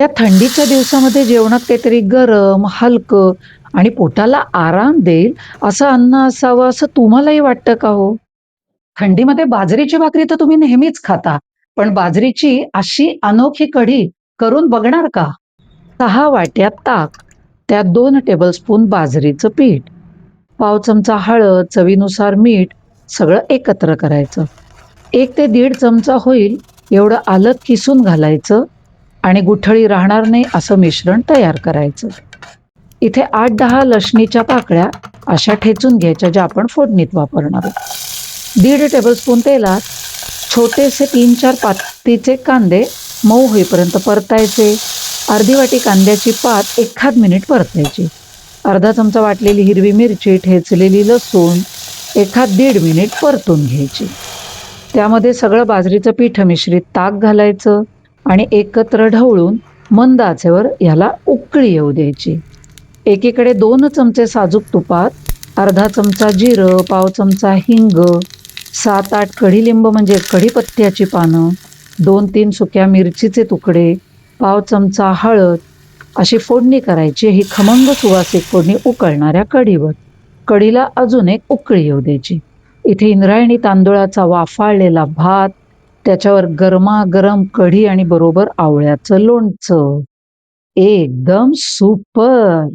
या थंडीच्या दिवसामध्ये जेवणात काहीतरी गरम, हलकं आणि पोटाला आराम देईल असं अन्न असावं असं तुम्हालाही वाटतं का हो? थंडीमध्ये बाजरीची भाकरी तर तुम्ही नेहमीच खाता. पण बाजरीची अशी अनोखी कढी करून बघणार का? सहा वाट्या ताक, त्यात दोन टेबलस्पून बाजरीचं पीठ, पाव चमचा हळद, चवीनुसार मीठ सगळं एकत्र करायचं. एक ते दीड चमचा होईल एवढं आलं किसून घालायचं आणि गुठळी राहणार नाही असं मिश्रण तयार करायचं. इथे आठ दहा लसणीच्या पाकळ्या अशा ठेचून घ्यायच्या ज्या आपण फोडणीत वापरणार आहोत. दीड टेबलस्पून तेलात छोटेसे 3-4 पातीचे कांदे मऊ होईपर्यंत परतायचे. अर्धी वाटी कांद्याची पात एखाद मिनिट परतायची. अर्धा चमचा वाटलेली हिरवी मिरची, ठेचलेली लसूण एखाद दीड मिनिट परतून घ्यायची. त्यामध्ये सगळं बाजरीचं पीठ मिश्रित ताक घालायचं आणि एकत्र ढवळून मंद आचेवर ह्याला उकळी येऊ द्यायची. एकीकडे दोन चमचे साजूक तुपात अर्धा चमचा जिरं, पाव चमचा हिंग, 7-8 कढीलिंब म्हणजे कढीपत्त्याची पानं, 2-3 सुक्या मिरचीचे तुकडे, पाव चमचा हळद अशी फोडणी करायची. ही खमंग सुवासिक फोडणी उकळणाऱ्या कढीवर. कढीला अजून एक उकळी येऊ द्यायची. इथे इंद्रायणी तांदूळाचा वाफाळलेला भात, त्याच्यावर गरमागरम कढी आणि बरोबर आवळ्याचं लोणचं. एकदम सुपर!